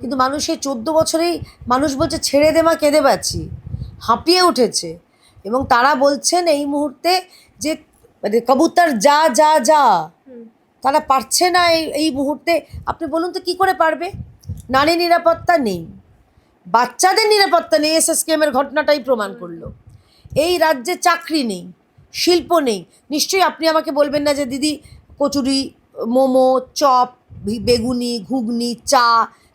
কিন্তু মানুষের চোদ্দ বছরেই মানুষ বলছে ছেড়ে দে মা কেঁদে পাচ্ছি। হাঁপিয়ে উঠেছে। এবং তারা বলছেন এই মুহূর্তে যে মানে কবুতর যা যা যা তারা পারছে না এই এই মুহূর্তে। আপনি বলুন তো কী করে পারবে? নারী নিরাপত্তা নেই। বাচ্চাদের নিরাপত্তা নেই এসএসকেএমের ঘটনাটাই প্রমাণ করল। এই রাজ্যে চাকরি নেই শিল্প নেই। নিশ্চয়ই আপনি আমাকে বলবেন না যে দিদি কচুরি মোমো চপ বেগুনি ঘুগনি চা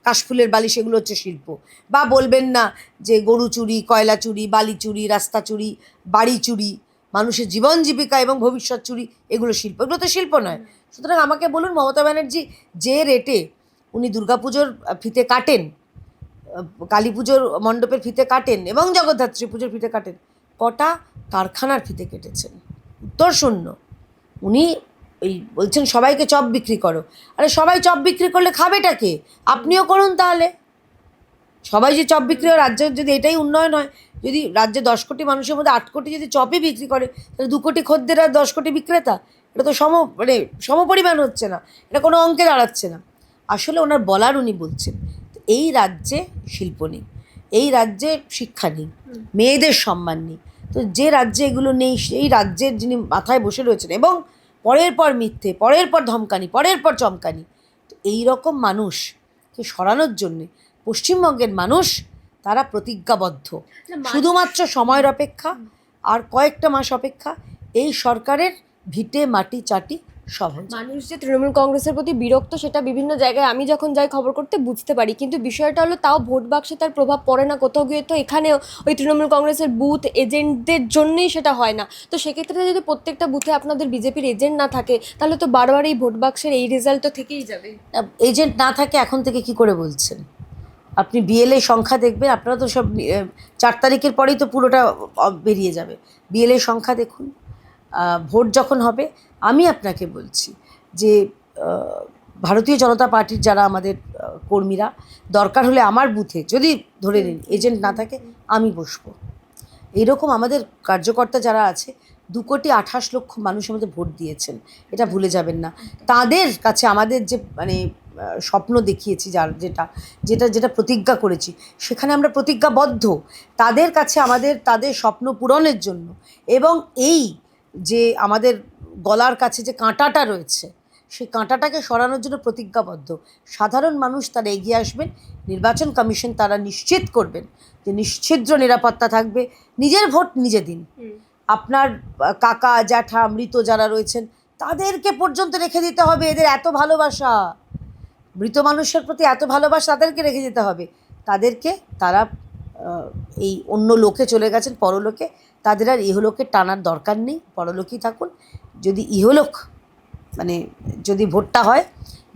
কাশফুলের বালি সেগুলো হচ্ছে শিল্প। বা বলবেন না যে গরু চুরি, কয়লা চুরি, বালি চুরি, রাস্তা চুরি, বাড়ি চুরি, মানুষের জীবন জীবিকা এবং ভবিষ্যৎ চুরি, এগুলো শিল্প। এগুলো তো শিল্প নয়। সুতরাং আমাকে বলুন, মমতা ব্যানার্জি যে রেটে উনি দুর্গাপুজোর ফিতে কাটেন কালী পুজোর মণ্ডপের ফিতে কাটেন এবং জগদ্ধাত্রী পুজোর ফিতে কাটেন, কটা কারখানার ফিতে কেটেছেন? উত্তর শূন্য। উনি এই বলছেন, সবাইকে চপ বিক্রি করো। আরে, সবাই চপ বিক্রি করলে খাবেটা কে? আপনিও করুন তাহলে। সবাই যে চপ বিক্রি হয় রাজ্যের যদি এটাই উন্নয়ন হয়, যদি রাজ্যে দশ কোটি মানুষের মধ্যে আট কোটি যদি চপই বিক্রি করে, তাহলে দু কোটি খদ্দের আর দশ কোটি বিক্রেতা? এটা তো সম মানে সমপরিমাণ হচ্ছে না। এটা কোনো অঙ্কে দাঁড়াচ্ছে না। আসলে ওনার বলার উনি বলছেন, এই রাজ্যে শিল্প নেই, এই রাজ্যে শিক্ষা নেই, মেয়েদের সম্মান নেই। তো যে রাজ্যে এগুলো নেই, সেই রাজ্যের যিনি মাথায় বসে রয়েছেন এবং পরের পর মিথ্যে পরের পর ধমকানি পরের পর চমকানি। তো এই রকম মানুষকে সরানোর জন্যে পশ্চিমবঙ্গের মানুষ তারা প্রতিজ্ঞাবদ্ধ। শুধুমাত্র সময়ের অপেক্ষা আর কয়েকটা মাস অপেক্ষা এই সরকারের ভিটে মাটি চাটি সহজ। মানুষ যে তৃণমূল কংগ্রেসের প্রতি বিরক্ত সেটা বিভিন্ন জায়গায় আমি যখন যাই খবর করতে বুঝতে পারি। কিন্তু বিষয়টা হলো তাও ভোট বাক্সে তার প্রভাব পড়ে না কোথাও গিয়ে। তো এখানেও ওই তৃণমূল কংগ্রেসের বুথ এজেন্টদের জন্যই সেটা হয় না। তো সেক্ষেত্রে যদি প্রত্যেকটা বুথে আপনাদের বিজেপির এজেন্ট না থাকে তাহলে তো বারবার এই ভোট বাক্সের এই রেজাল্ট তো থেকেই যাবে। এজেন্ট না থাকে এখন থেকে কি করে বলছেন? আপনি বিএলএ সংখ্যা দেখবেন আপনারা তো সব চার তারিখের পরেই তো পুরোটা বেরিয়ে যাবে। বিএলএ সংখ্যা দেখুন। ভোট যখন হবে, আমি আপনাকে বলছি যে ভারতীয় জনতা পার্টির যারা আমাদের কর্মীরা, দরকার হলে আমার বুথে যদি ধরে নিন, এজেন্ট না থাকে, আমি বসবো। এইরকম আমাদের কার্যকর্তা যারা আছে, দু কোটি আঠাশ লক্ষ মানুষ আমাদের ভোট দিয়েছেন, এটা ভুলে যাবেন না। তাদের কাছে আমাদের যে মানে স্বপ্ন দেখিয়েছি, যার যেটা যেটা যেটা প্রতিজ্ঞা করেছি, সেখানে আমরা প্রতিজ্ঞাবদ্ধ। তাদের কাছে আমাদের, তাদের স্বপ্ন পূরণের জন্য এবং এই যে আমাদের গলার কাছে যে কাঁটাটা রয়েছে সেই কাঁটাটাকে সরানোর জন্য প্রতিজ্ঞাবদ্ধ। সাধারণ মানুষ তারা এগিয়ে আসবেন নির্বাচন কমিশন তারা নিশ্চিত করবেন যে নিশ্ছিদ্র নিরাপত্তা থাকবে নিজের ভোট নিজে দিন। আপনার কাকা জ্যাঠা মৃত যারা রয়েছেন তাদেরকে পর্যন্ত রেখে দিতে হবে এদের এত ভালোবাসা। মৃত মানুষের প্রতি এত ভালোবাসা তাদেরকে রেখে দিতে হবে। তাদেরকে তারা এই অন্য লোকে চলে গেছেন, পরলোকে, তাদের আর ইহলোকে টানার দরকার নেই, পরলোকেই থাকুন। যদি ইহলোক মানে যদি ভোটটা হয়,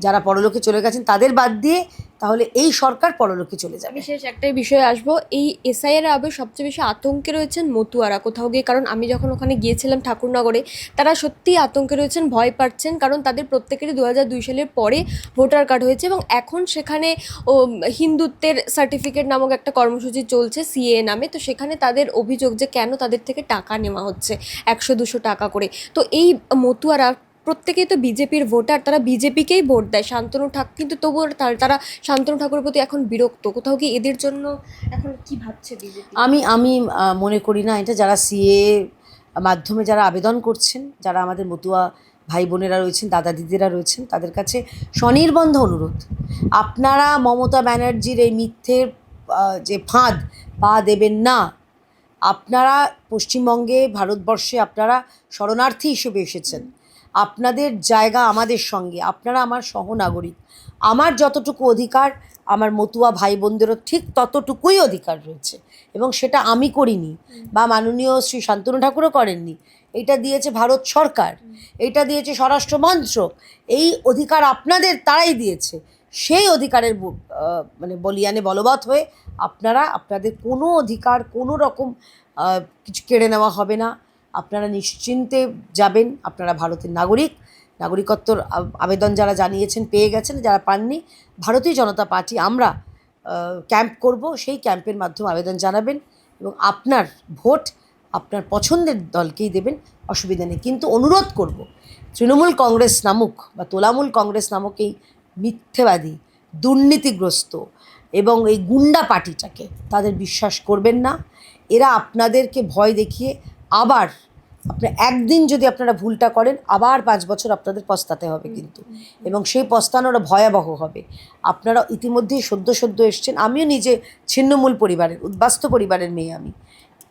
যারা পরলোকে চলে গেছেন তাদের বাদ দিয়ে তাহলে এই সরকার পরলোকে চলে যাবে। বিশেষ একটাই বিষয়ে আসব, এই এসআইয়ের আবে সবচেয়ে বেশি আতঙ্কে রয়েছেন মতুয়ারা কোথাও গিয়ে, কারণ আমি যখন ওখানে গিয়েছিলাম ঠাকুরনগরে, তারা সত্যিই আতঙ্কে রয়েছেন, ভয় পাচ্ছেন, কারণ তাদের প্রত্যেকেরই দু দুই সালের পরে ভোটার কার্ড হয়েছে এবং এখন সেখানে, ও, হিন্দুত্বের সার্টিফিকেট নামক একটা কর্মসূচি চলছে সিএ নামে, তো সেখানে তাদের অভিযোগ যে কেন তাদের থেকে টাকা নেওয়া হচ্ছে, একশো দুশো টাকা করে। তো এই মতুয়ারা প্রত্যেকেই তো বিজেপির ভোটার, তারা বিজেপিকেই ভোট দেয়। শান্তনু ঠাকুর কিন্তু তবুও তার- শান্তনু ঠাকুরের প্রতি এখন বিরক্ত। কোথাও কি এদের জন্য এখন কি ভাবছে আমি আমি মনে করি না। এটা যারা সিএ মাধ্যমে যারা আবেদন করছেন, যারা আমাদের মতুয়া ভাই বোনেরা রয়েছেন দাদা দিদিরা রয়েছেন, তাদের কাছে স্বনির্বন্ধ অনুরোধ। আপনারা মমতা ব্যানার্জির এই মিথ্যে যে ফাঁদ পা দেবেন না। আপনারা পশ্চিমবঙ্গে, ভারতবর্ষে আপনারা শরণার্থী হিসেবে এসেছেন। আপনাদের জায়গা আমাদের সঙ্গে। আপনারা আমার সহনাগরিক। আমার যতটুকু অধিকার, আমার মতুয়া ভাই বোনদেরও ঠিক ততটুকুই অধিকার রয়েছে। এবং সেটা আমি করিনি বা মাননীয় শ্রী শান্তনু ঠাকুরও করেননি। এটা দিয়েছে ভারত সরকার, এটা দিয়েছে স্বরাষ্ট্র মন্ত্রক। এই অধিকার আপনাদের তারাই দিয়েছে। সেই অধিকারের মানে বলিয়ানে বলবৎ হয়ে আপনারা, আপনাদের কোনো অধিকার কোনো রকম কিছু কেড়ে নেওয়া হবে না। আপনারা নিশ্চিন্তে যাবেন, আপনারা ভারতের নাগরিক। নাগরিকত্বর আবেদন যারা জানিয়েছেন, পেয়ে গেছেন, যারা পাননি, ভারতীয় জনতা পার্টি আমরা ক্যাম্প করব, সেই ক্যাম্পের মাধ্যমে আবেদন জানাবেন এবং আপনার ভোট আপনার পছন্দের দলকেই দেবেন, অসুবিধা নেই। কিন্তু অনুরোধ করব, তৃণমূল কংগ্রেস নামক বা তোলামূল কংগ্রেস নামক এই মিথ্যেবাদী, দুর্নীতিগ্রস্ত এবং এই গুন্ডা পার্টিটাকে তাদের বিশ্বাস করবেন না। এরা আপনাদেরকে ভয় দেখিয়ে আবার আপনি একদিন যদি আপনারা ভুলটা করেন, আবার পাঁচ বছর আপনাদের পস্তাতে হবে কিন্তু। এবং সেই পস্তানোটা ভয়াবহ হবে। আপনারা ইতিমধ্যেই সদ্য সদ্য এসছেন। আমিও নিজে ছিন্নমূল পরিবারের, উদ্বাস্ত পরিবারের মেয়ে আমি।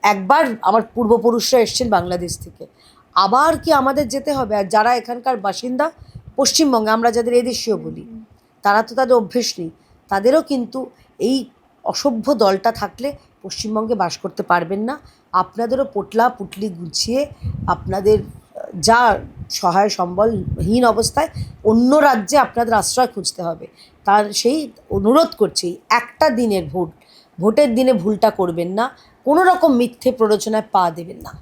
একবার আমার পূর্বপুরুষরা এসছেন বাংলাদেশ থেকে। আবার কি আমাদের যেতে হবে? আর যারা এখানকার বাসিন্দা, পশ্চিমবঙ্গে আমরা যাদের এদেশীয় বলি, তারা তো তাদের অভ্যেস নেই। তাদেরও কিন্তু এই অসভ্য দলটা থাকলে পশ্চিমবঙ্গে বাস করতে পারবেন না। আপনাদেরও পোটলা পুটলি গুছিয়ে আপনাদের, যা সহায় সম্বলহীন অবস্থায় অন্য রাজ্যে আপনাদের আশ্রয় খুঁজতে হবে। তার সেই অনুরোধ করছি, একটা দিনের ভোট, ভোটের দিনে ভুলটা করবেন না। কোনো রকম মিথ্যে প্ররোচনায় পা দেবেন না।